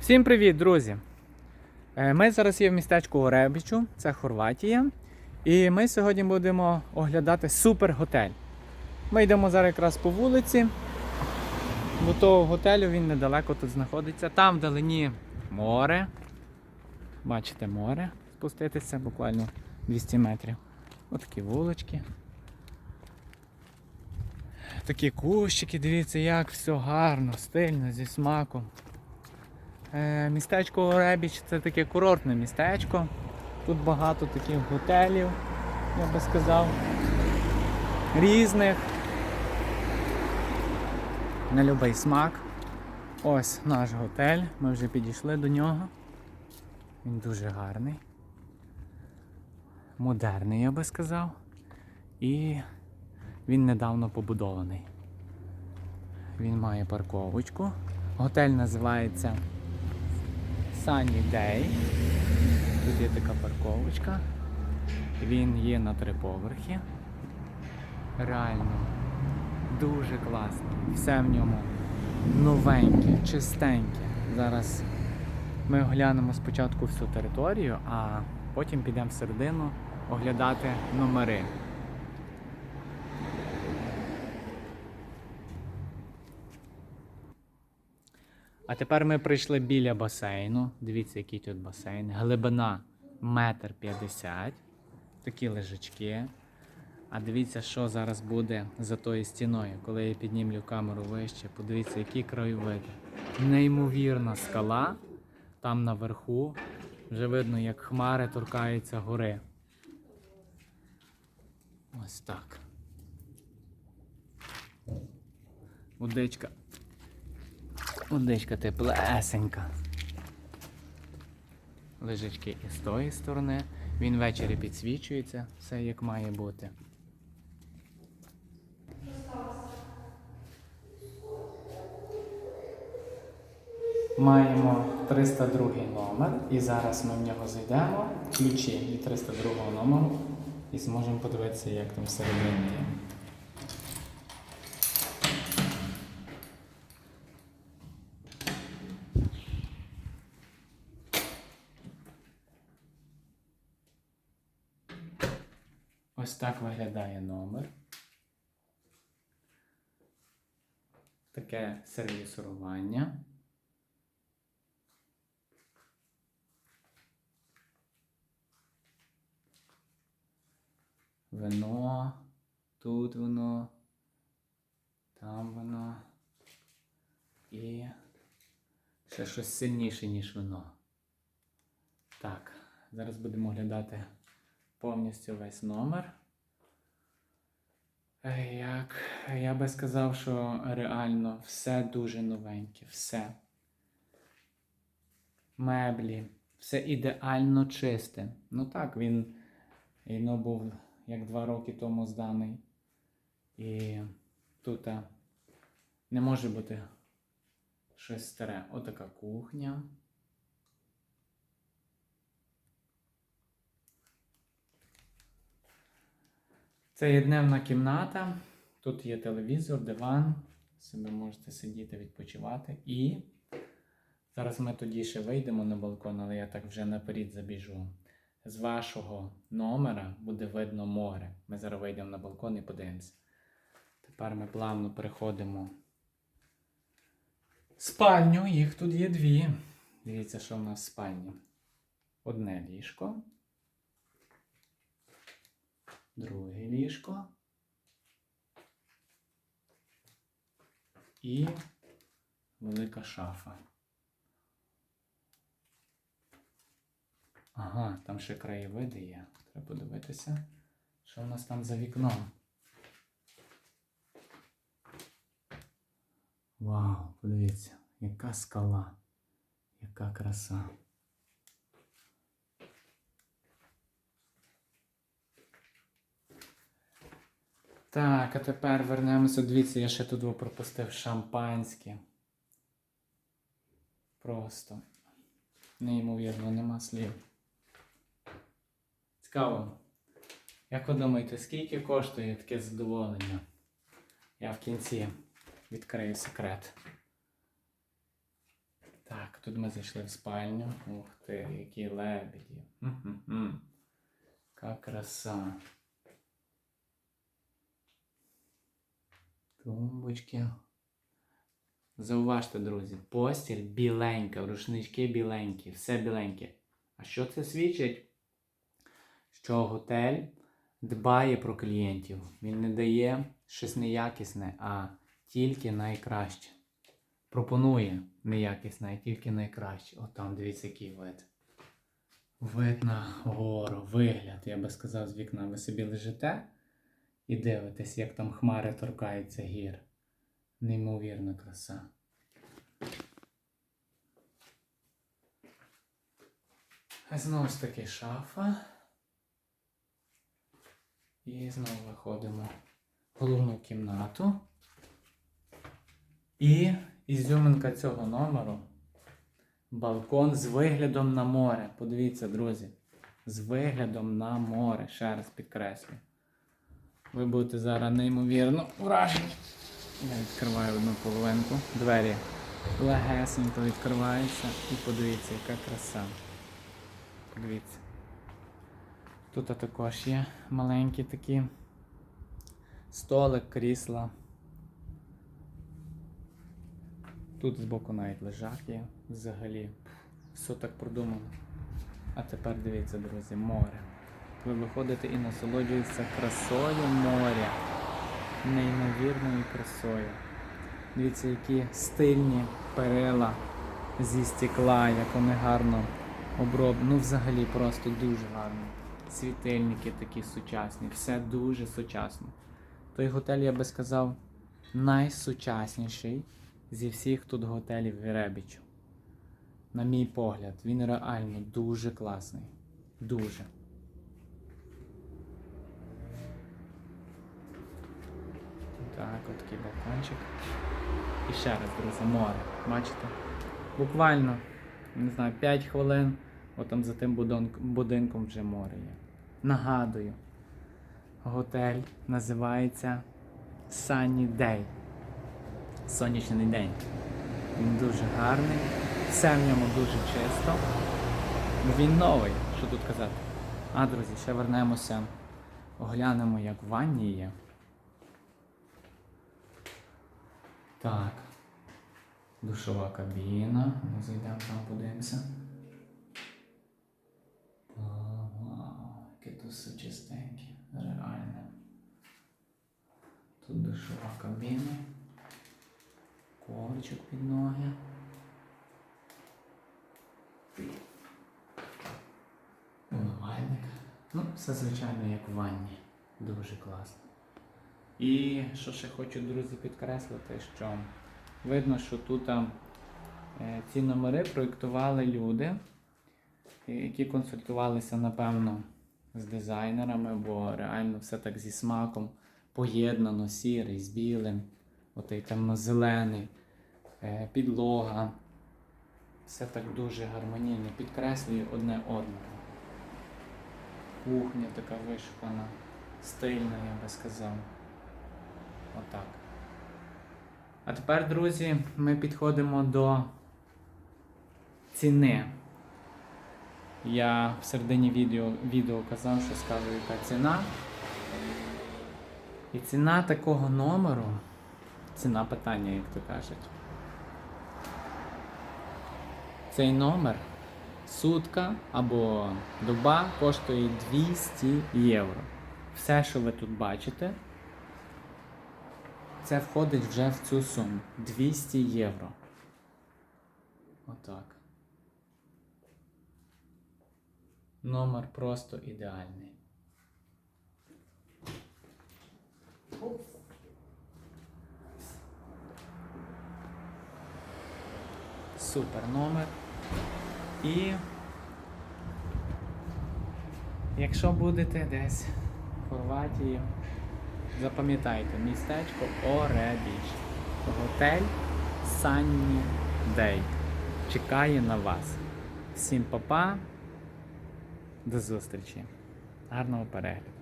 Всім привіт, друзі! Е, Ми зараз є в містечку Оребічу, це Хорватія. І ми сьогодні будемо оглядати супер готель. Ми йдемо зараз якраз по вулиці. До того готелю він недалеко тут знаходиться. Там вдалині море. Бачите море. Спуститися буквально 200 метрів. Отакі вулички. Такі кущики, дивіться, як все гарно, стильно, зі смаком. Е, Містечко Оребіч це таке курортне містечко. Тут багато таких готелів, я би сказав, різних. На любий смак. Ось наш готель. Ми вже підійшли до нього. Він дуже гарний. Модерний, я би сказав. І він недавно побудований. Він має парковочку. Готель називається Sunny Day. Тут є така парковочка. Він є на три поверхи. Реально дуже класний. Все в ньому новеньке, чистеньке. Зараз ми оглянемо спочатку всю територію, а потім підемо всередину оглядати номери. А тепер ми прийшли біля басейну. Дивіться, який тут басейн. Глибина метр п'ятдесят. Такі лежачки. А дивіться, що зараз буде за тою стіною. Коли я піднімлю камеру вище, подивіться, які краєвиди. Неймовірна скала. Там наверху. Вже видно, як хмари торкаються гори. Ось так. Водичка Водичка теплесенька. Лежачки і з тої сторони. Він ввечері підсвічується, все як має бути. Маємо 302 номер і зараз ми в нього зайдемо, ключі від 302 номеру і зможемо подивитися, як там всередині. Ось так виглядає номер. Таке сервісування. Вино, тут воно, там воно. І ще щось сильніше, ніж вино. Так, зараз будемо оглядати повністю весь номер. Е, Як я би сказав, що реально все дуже новеньке, все. Меблі, все ідеально чисте. Ну так, він ну, був як два роки тому зданий. І тут не може бути щось старе. Отака кухня. Це є дневна кімната. Тут є телевізор, диван. Собі можете сидіти, відпочивати. І зараз ми тоді ще вийдемо на балкон, але я так вже наперед забіжу. З вашого номера буде видно море. Ми зараз вийдемо на балкон і подивимося. Тепер ми плавно переходимо спальню. Їх тут є дві. Дивіться, що в нас в спальні. Одне ліжко. Друге ліжко. І велика шафа. Ага, там ще краєвиди є. Треба подивитися, що в нас там за вікном. Вау, подивіться, яка скала, яка краса. Так, а тепер вернемося. Дивіться, я ще тут пропустив шампанське. Просто неймовірно, нема слів. Цікаво. Як ви думаєте, скільки коштує таке задоволення? Я в кінці відкрию секрет. Так, тут ми зайшли в спальню. Ух ти, які лебеді. М-м-м. Яка краса. Тумбочки. Зауважте, друзі, постіль біленька, рушнички біленькі, все біленьке. А що це свідчить? Що готель дбає про клієнтів. Він не дає щось неякісне, а тільки найкраще. Пропонує неякісне, а тільки найкраще. От там дивіться, який вид. Вид на гору, вигляд, я би сказав, з вікна. Ви собі лежите і дивитесь, як там хмари торкаються гір. Неймовірна краса. Знову ж таки шафа. І знову виходимо в головну кімнату. І ізюминка цього номеру. Балкон з виглядом на море. Подивіться, друзі. З виглядом на море. Ще раз підкреслюю. Ви будете зараз неймовірно вражені. Я відкриваю одну половинку. Двері легесенько відкриваються. І подивіться, яка краса. Подивіться. Тут також є маленькі такі столик, крісла. Тут збоку навіть лежак є взагалі. Все так продумано. А тепер дивіться, друзі, море. Ви виходите і насолоджуєтеся красою моря. Неймовірною красою. Дивіться, які стильні перила зі стекла, як вони гарно оброблені. Ну, взагалі, просто дуже гарно. Світильники такі сучасні, все дуже сучасно. Той готель, я би сказав, найсучасніший зі всіх тут готелів в Ребічу. На мій погляд, він реально дуже класний. Дуже. От такий балкончик. І ще раз, друзі, море. Бачите? Буквально, не знаю, 5 хвилин, от там за тим будинком вже море є. Нагадую, готель називається Sunny Day. Сонячний день. Він дуже гарний, все в ньому дуже чисто. Він новий, що тут казати. А, друзі, ще вернемося, оглянемо, як в ванні є. Так. Душова кабіна. Ми зайдемо там подивимося. Яке тут все чистеньке. Реально. Тут душова кабіна. Ковричок під ноги. Умивальник. Ну, все звичайно, як в ванні. Дуже класно. І що ще хочу, друзі, підкреслити, що видно, що тут е, ці номери проєктували люди, е, які консультувалися, напевно, з дизайнерами, бо реально все так зі смаком поєднано, сірий з білим, отей темно-зелений, е, підлога. Все так дуже гармонійно, підкреслює одне одного. Кухня така вишукана, стильна, я би сказав. Отак. А тепер, друзі, ми підходимо до ціни. Я в середині відео, відео казав, що скажу, яка ціна. І ціна такого номеру, ціна питання, як то кажуть. Цей номер сутка або доба коштує 200 євро. Все, що ви тут бачите, це входить вже в цю суму 200 євро. Отак. Номер просто ідеальний. Супер номер. І якщо будете десь в Хорватії, запам'ятайте містечко Оребіч. Готель Sunny Day. Чекає на вас. Всім па-па. До зустрічі. Гарного перегляду.